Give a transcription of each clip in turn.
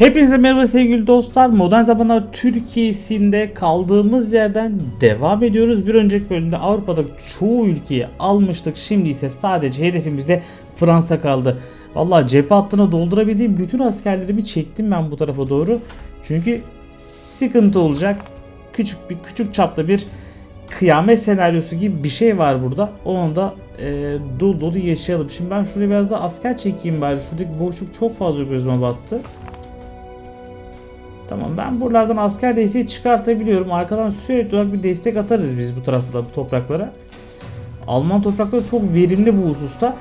Hepinize merhaba sevgili dostlar. Modern Zamanlar Türkiye'sinde kaldığımız yerden devam ediyoruz. Bir önceki bölümde Avrupa'da çoğu ülkeyi almıştık. Şimdi ise sadece hedefimizde Fransa kaldı. Vallahi cephe hattına doldurabildiğim bütün askerlerimi çektim ben bu tarafa doğru. Çünkü sıkıntı olacak. Küçük bir küçük çapta bir kıyamet senaryosu gibi bir şey var burada. Onu da e, dolu dolu yaşayalım. Şimdi ben şuraya biraz da asker çekeyim bari. Şuradaki boşluk çok fazla gözüme battı. Tamam ben buralardan asker desteği çıkartabiliyorum. Arkadan sürekli olarak bir destek atarız biz bu tarafta bu topraklara. Alman toprakları çok verimli bu hususta.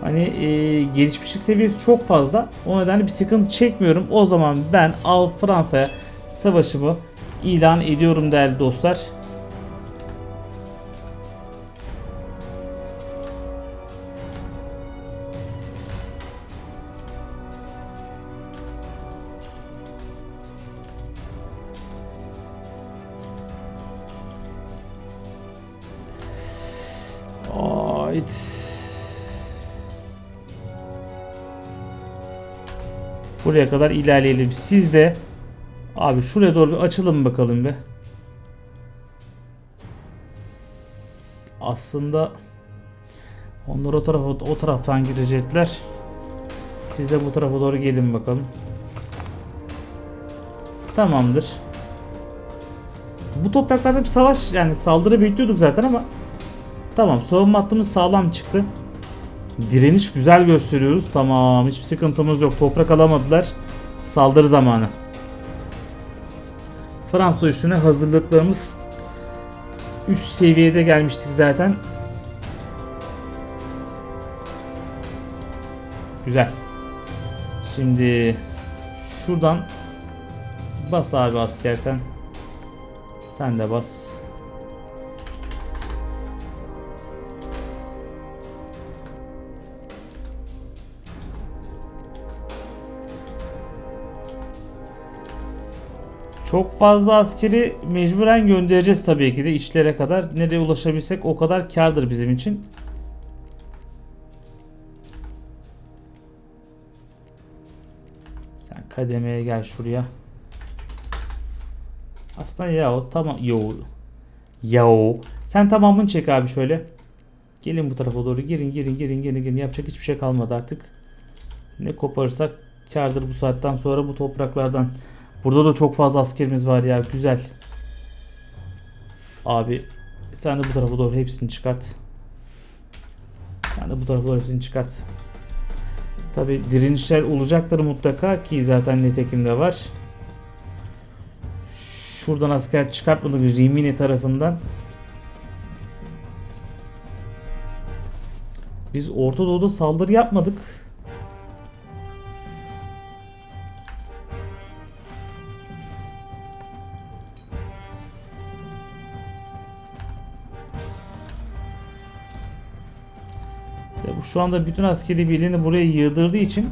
Hani e, gelişmişlik seviyesi çok fazla. O nedenle bir sıkıntı çekmiyorum. O zaman ben Al Fransa'ya savaşımı ilan ediyorum değerli dostlar. Buraya kadar ilerleyelim. Siz de abi şuraya doğru bir açılın bakalım be. Aslında onlar o tarafa o taraftan girecekler. Siz de bu tarafa doğru gelin bakalım. Tamamdır. Bu topraklarda bir savaş yani saldırı bekliyorduk zaten ama Tamam savunma hattımız sağlam çıktı. Direniş güzel gösteriyoruz. Tamam hiçbir sıkıntımız yok. Toprak alamadılar. Saldırı zamanı. Fransa üstüne hazırlıklarımız üst seviyede gelmiştik zaten. Güzel. Şimdi şuradan bas abi asker sen. Sen de bas. Çok fazla askeri mecburen göndereceğiz tabii ki de işlere kadar. Nereye ulaşabilsek o kadar kardır bizim için. Sen kademeye gel şuraya. Aslında ya o tamam yo. Ya o. Sen tamamını çek abi şöyle. Gelin bu tarafa doğru girin girin girin girin girin. Yapacak hiçbir şey kalmadı artık. Ne koparırsak kardır bu saatten sonra bu topraklardan. Burada da çok fazla askerimiz var ya. Güzel. Abi sen de bu tarafa doğru hepsini çıkart. Sen de bu tarafa doğru hepsini çıkart. Tabi direnişler olacaktır mutlaka ki zaten netekimde var. Şuradan asker çıkartmadık Rimini tarafından. Biz Orta Doğu'da saldırı yapmadık. Şu anda bütün askeri birliğini buraya yığdırdığı için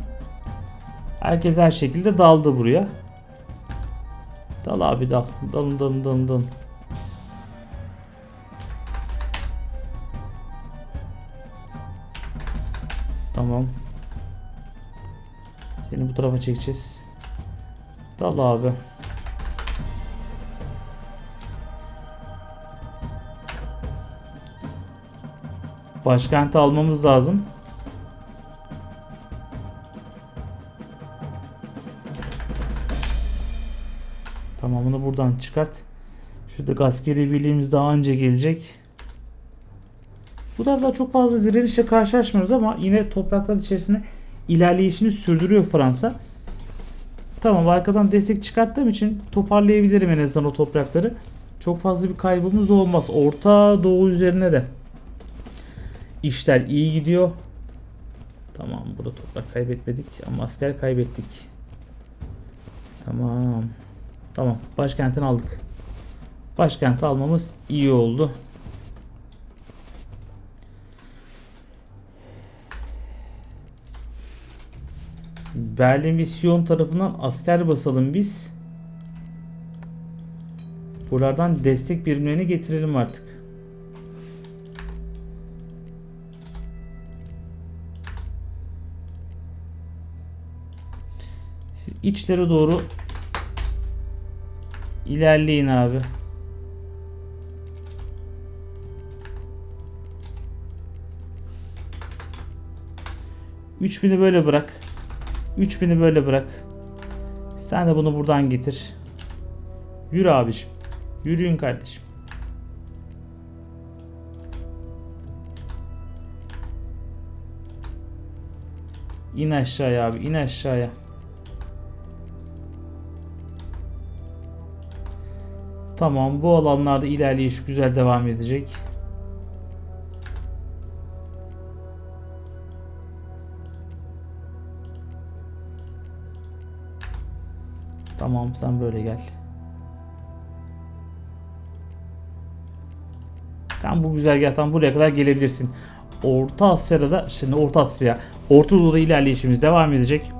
herkes her şekilde daldı buraya. Dal abi dal. Dalın dalın dalın dalın. Tamam. Seni bu tarafa çekeceğiz. Dal abi. Başkenti almamız lazım. Tamamını buradan çıkart. Şuradaki askeri birliğimiz daha önce gelecek. Bu tarafta çok fazla direnişle karşılaşmıyoruz ama yine topraklar içerisinde ilerleyişini sürdürüyor Fransa. Tamam arkadan destek çıkarttığım için toparlayabilirim en azından o toprakları. Çok fazla bir kaybımız olmaz. Orta Doğu üzerine de işler iyi gidiyor. Tamam burada toprak kaybetmedik ama asker kaybettik. Tamam. Tamam başkentini aldık. Başkenti almamız iyi oldu. Berlin ve Sion tarafından asker basalım biz. Buralardan destek birimlerini getirelim artık. İçlere doğru ilerleyin abi. Üç bini böyle bırak. Üç bini böyle bırak. Sen de bunu buradan getir. Yürü abiciğim. Yürüyün kardeşim. İn aşağıya abi in aşağıya. Tamam bu alanlarda ilerleyiş güzel devam edecek. Tamam sen böyle gel. Sen bu güzergahtan buraya kadar gelebilirsin. Orta Asya'da da şimdi Orta Asya, Orta Doğu'da ilerleyişimiz devam edecek.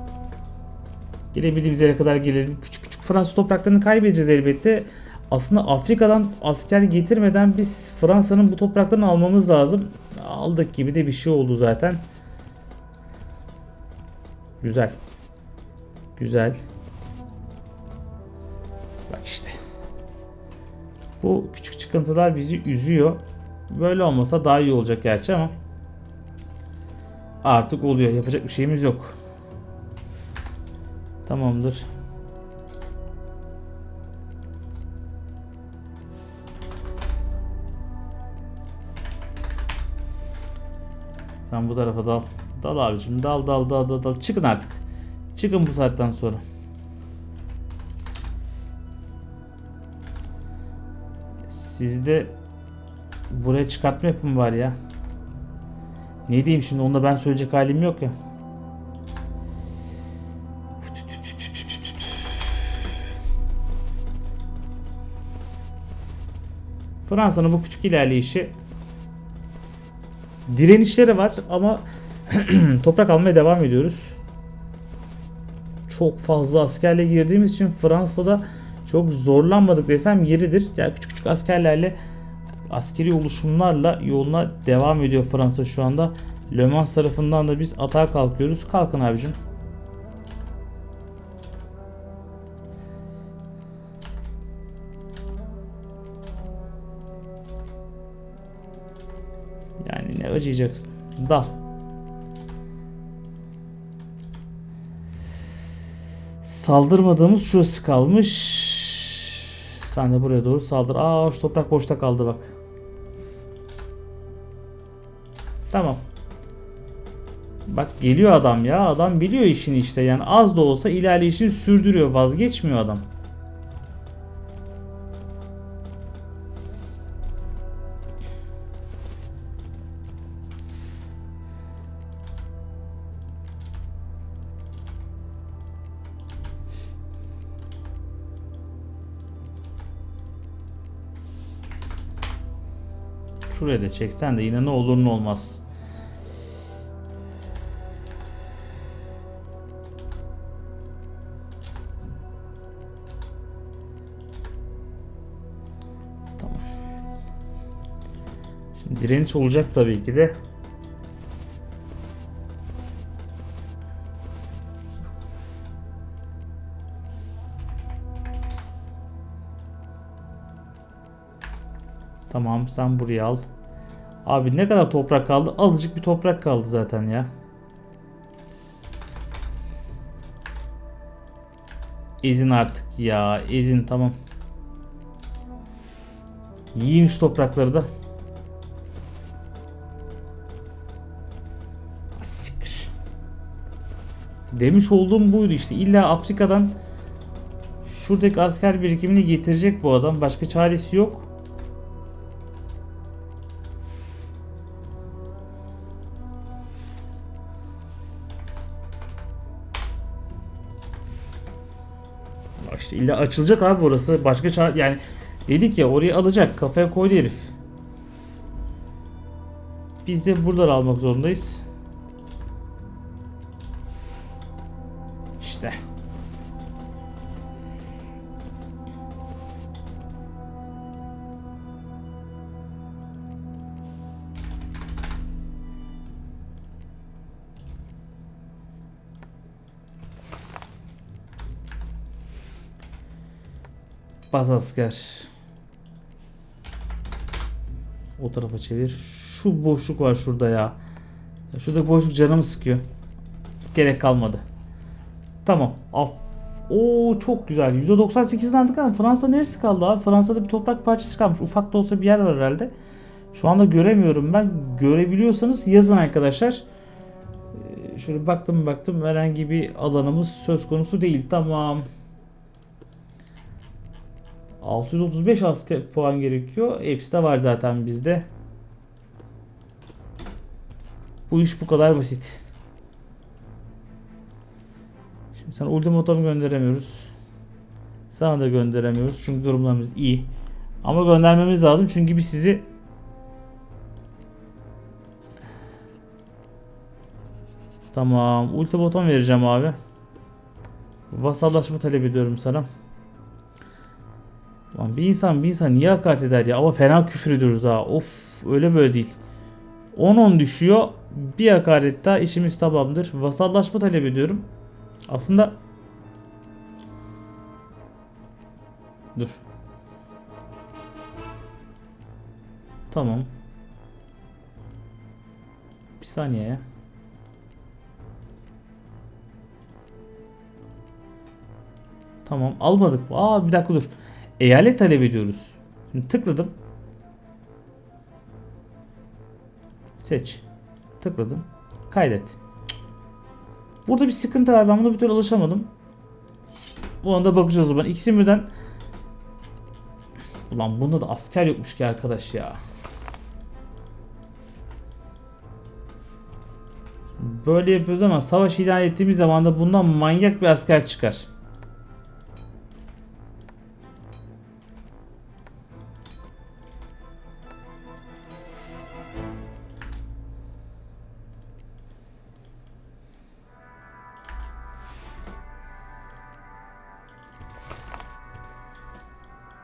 Gelebildiğimiz yere kadar gelelim. Küçük küçük Fransız topraklarını kaybedeceğiz elbette. Aslında Afrika'dan asker getirmeden biz Fransa'nın bu topraklarını almamız lazım. Aldık gibi de bir şey oldu zaten. Güzel. Güzel. Bak işte. Bu küçük çıkıntılar bizi üzüyor. Böyle olmasa daha iyi olacak gerçi ama artık oluyor. Yapacak bir şeyimiz yok. Tamamdır. Sen bu tarafa dal. Dal abicim. Dal dal dal dal dal. Çıkın artık. Çıkın bu saatten sonra. Sizde buraya çıkartma yapım var ya. Ne diyeyim şimdi onda ben söyleyecek halim yok ya. Fransa'nın bu küçük ilerleyişi direnişleri var ama toprak almaya devam ediyoruz. Çok fazla askerle girdiğimiz için Fransa'da çok zorlanmadık desem yeridir. Yani küçük küçük askerlerle askeri oluşumlarla yoluna devam ediyor Fransa şu anda. Le Mans tarafından da biz atağa kalkıyoruz. Kalkın abicim. Acıyacaksın? Dal. Saldırmadığımız şurası kalmış. Sen de buraya doğru saldır. Aa şu toprak boşta kaldı bak. Tamam. Bak geliyor adam ya. Adam biliyor işini işte. Yani az da olsa ilerleyişini sürdürüyor. Vazgeçmiyor adam. Şuraya da çeksen de yine ne olur ne olmaz. Tamam. Şimdi direniş olacak tabii ki de. Tamam sen buraya al. Abi ne kadar toprak kaldı? Azıcık bir toprak kaldı zaten ya. Ezin artık ya. Ezin tamam. Yiyin şu toprakları da. Siktir. Demiş olduğum buydu işte. İlla Afrika'dan şuradaki asker birikimini getirecek bu adam. Başka çaresi yok. İlla açılacak abi burası. Başka çare yani dedik ya orayı alacak. Kafaya koydu herif. Biz de buradan almak zorundayız. Bas asker. O tarafa çevir. Şu boşluk var şurada ya. Şuradaki boşluk canımı sıkıyor. Gerek kalmadı. Tamam. Af. Oo çok güzel. %98'den aldık ama Fransa neresi kaldı abi? Fransa'da bir toprak parçası kalmış. Ufak da olsa bir yer var herhalde. Şu anda göremiyorum ben. Görebiliyorsanız yazın arkadaşlar. Ee, Şöyle baktım baktım herhangi bir alanımız söz konusu değil. Tamam. 635 asker puan gerekiyor. Hepsi de var zaten bizde. Bu iş bu kadar basit. Şimdi sana ultimatum gönderemiyoruz. Sana da gönderemiyoruz çünkü durumlarımız iyi. Ama göndermemiz lazım çünkü biz sizi Tamam. Ultimatum vereceğim abi. Vasallaşma talep ediyorum sana. Lan bir insan bir insan niye hakaret eder ya? Ama fena küfür ediyoruz ha. Of öyle böyle değil. 10-10 düşüyor. Bir hakaret daha işimiz tamamdır. Vasallaşma talep ediyorum. Aslında Dur. Tamam. Bir saniye ya. Tamam almadık. Aa bir dakika dur. Eyalet talep ediyoruz. Şimdi tıkladım. Seç. Tıkladım. Kaydet. Burada bir sıkıntı var. Ben buna bir türlü alışamadım. Bu anda bakacağız o zaman. İkisini birden Ulan bunda da asker yokmuş ki arkadaş ya. Böyle yapıyoruz ama savaş ilan ettiğimiz zaman da bundan manyak bir asker çıkar.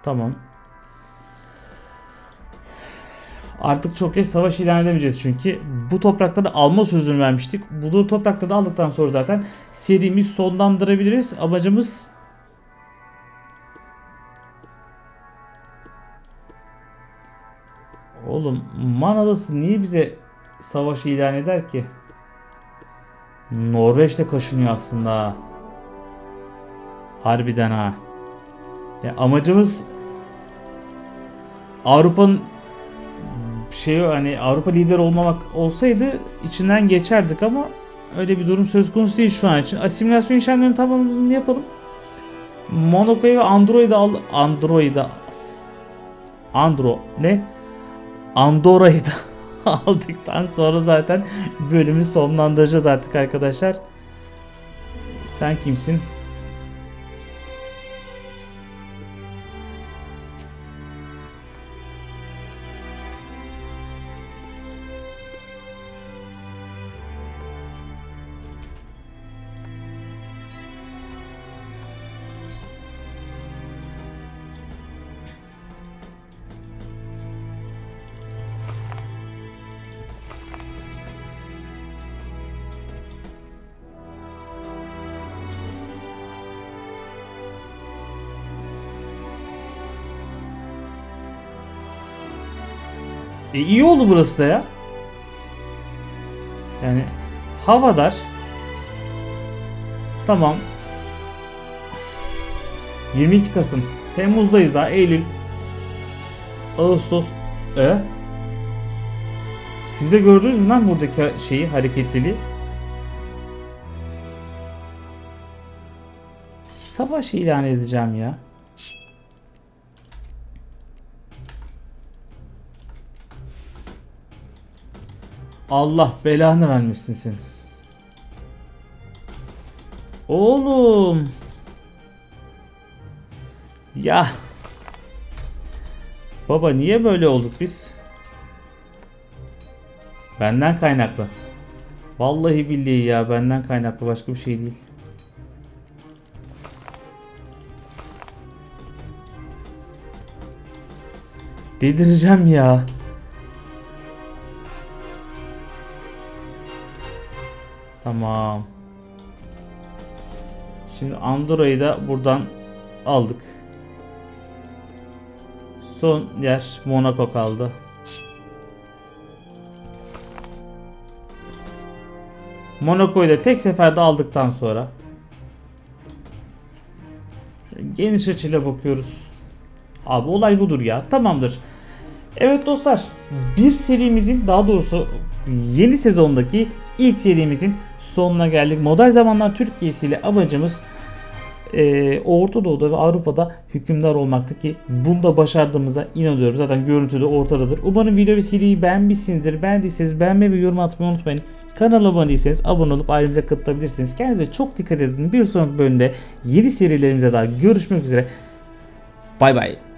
Tamam. Artık çok geç savaş ilan edemeyeceğiz çünkü bu toprakları alma sözünü vermiştik. Bu toprakları aldıktan sonra zaten serimiz sonlandırabiliriz. Amacımız Oğlum Man Adası niye bize savaşı ilan eder ki? Norveç'te kaşınıyor aslında. ha. Harbiden ha. Ya amacımız Avrupa'nın şey hani Avrupa lider olmamak olsaydı içinden geçerdik ama öyle bir durum söz konusu değil şu an için. Asimilasyon işlemlerinin tamamını yapalım. Monoco'yu ve Android'i al Android'i Andro ne? Andorra'yı da aldıktan sonra zaten bölümü sonlandıracağız artık arkadaşlar. Sen kimsin? E iyi oldu burası da ya. Yani havadar. Tamam. 22 Kasım. Temmuz'dayız ha. Eylül. Ağustos. E? Siz de gördünüz mü lan buradaki şeyi hareketliliği? Savaş ilan edeceğim ya. Allah belanı vermişsin sen. Oğlum. Ya. Baba niye böyle olduk biz? Benden kaynaklı. Vallahi billahi ya benden kaynaklı başka bir şey değil. Delireceğim ya. Tamam. Şimdi Andorra'yı da buradan aldık. Son yer Monaco kaldı. Monaco'yu da tek seferde aldıktan sonra geniş açıyla bakıyoruz. Abi olay budur ya. Tamamdır. Evet dostlar bir serimizin daha doğrusu yeni sezondaki ilk serimizin sonuna geldik. Modern zamanlar Türkiye'si ile amacımız e, Orta Doğu'da ve Avrupa'da hükümdar olmaktı ki bunu da başardığımıza inanıyorum. Zaten görüntü de ortadadır. Umarım video ve seriyi beğenmişsinizdir. Beğendiyseniz beğenmeyi ve yorum atmayı unutmayın. Kanala abone değilseniz abone olup ailemize katılabilirsiniz. Kendinize çok dikkat edin. Bir sonraki bölümde yeni serilerimize daha görüşmek üzere. Bay bay.